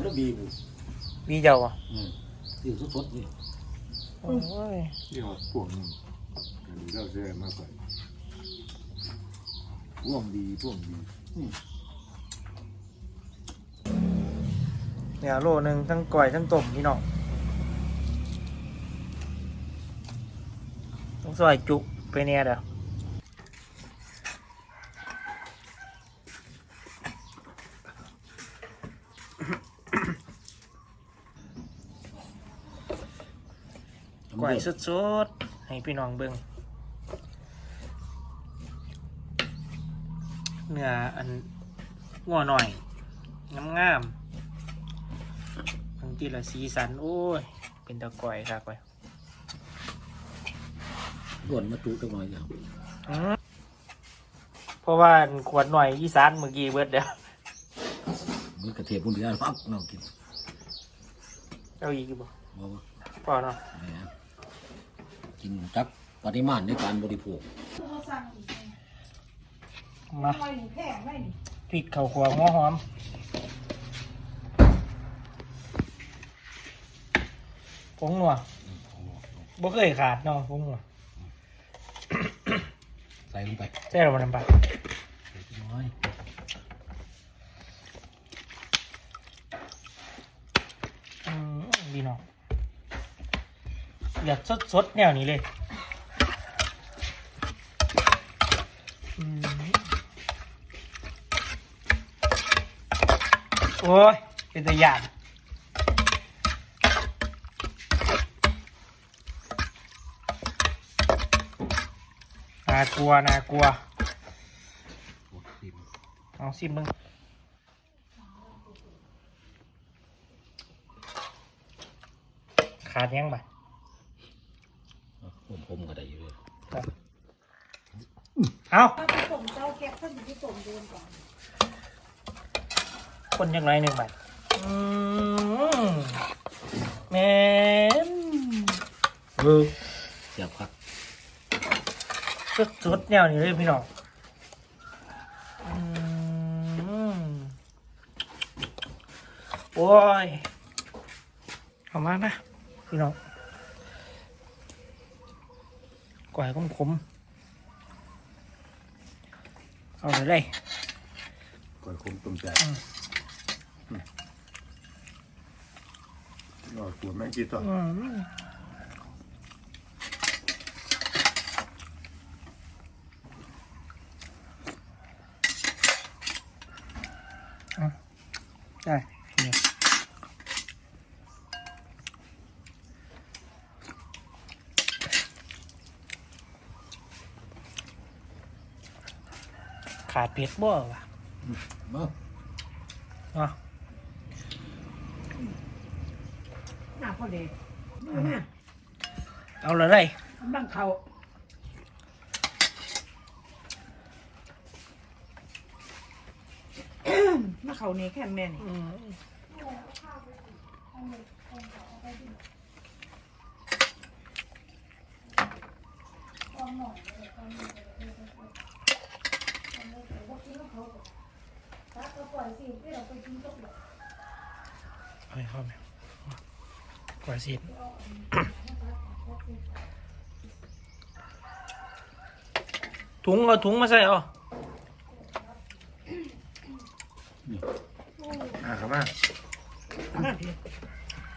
กันแล้วบีบบีเจ้าอะอืมที่สดๆนี่โอ้ยที่หอดพวงนึงอันนี้เราเสียมากกว่าพวงดีพวงดีเนี่ยโลหนึ่งทั้งก่อยทั้งต้มพี่น้องต้องซอยจุไปเนี่ยเด้อ ก่อยสดๆ ให้พี่น้องเบิ่งเนื้ออันงัวหน่อยงามๆบางทีละสีสัน โอ้ย เป็นตะก่อยครับก่อยล้วนมาจุจังหน่อยอย่างอื้อเพราะว่าขวดหน่อยอีสานเมื่อกี้เบิดเดียวมันกระเทียมพุ่นเดียวปั๊บน้องกิน เอาอีกบ่บ่ว่าพอเนาะแหม กินจักปริมาณในการบริโภคมาไม่หนีแพงไม่หนีพริกข้าวคั่วหัวหอมผงนัวบ่เคยขาดเนาะผงนัวใส่ลงไปใช่หรือเปล่าน้ำปลาเล็กน้อย อืมดีเนาะ อยากสดสดๆแนวนี้เลยโอ้ย เป็นตัวอย่างน่ากลัวน่ากลัวโอ้ชิมเอาสิมึงขาดยังบ่ ผมผมก็ได้อยู่เลยเอาถ้าผสมเจ้าแก๊บเขาอยู่ที่สมเดิมก่อนคนยังไงหนึ่งบ่อืมแม่นเออเสียบครับสุดสุดๆแนวนี้เลยพี่น้องอืมโอ้ยเอามานะพี่น้อง ก่อยขมขมๆเอาเลยเลยก่อยคมต้มใจอืมรอตัวแม่งกี่ต่ออืมเอาได้นี่ ขาดเผ็ดบ่วะมาเนาะหน้าพ่อเด็กเอาเลยเลยบังเขามาเขานี่แค่แม่นี่ อืมเอาให้เข้าไหมกว่าสิถุงเอาถุงมาใส่เอาอะครับมา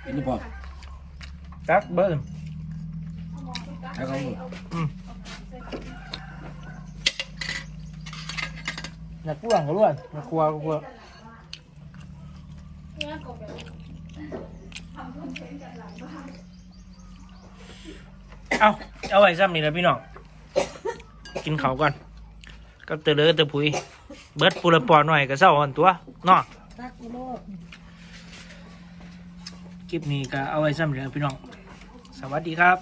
อันนี้พอตักเบิ้ลแล้วเขาอืม อยากกล้วก็ล้วนอยากกลัวก็กลัวเอาเอาไว้ซ้ำนี่แหละพี่น้อง กินเขาวก่อนก็เตลือเตะผุย เบิดปูละปอหน่อยก็เศร้าอ่อนตัวเนาะตักกูโลดคลิปนี้ก็เอาไว้ซ้ำนี่แหละพี่น้อง สวัสดีครับ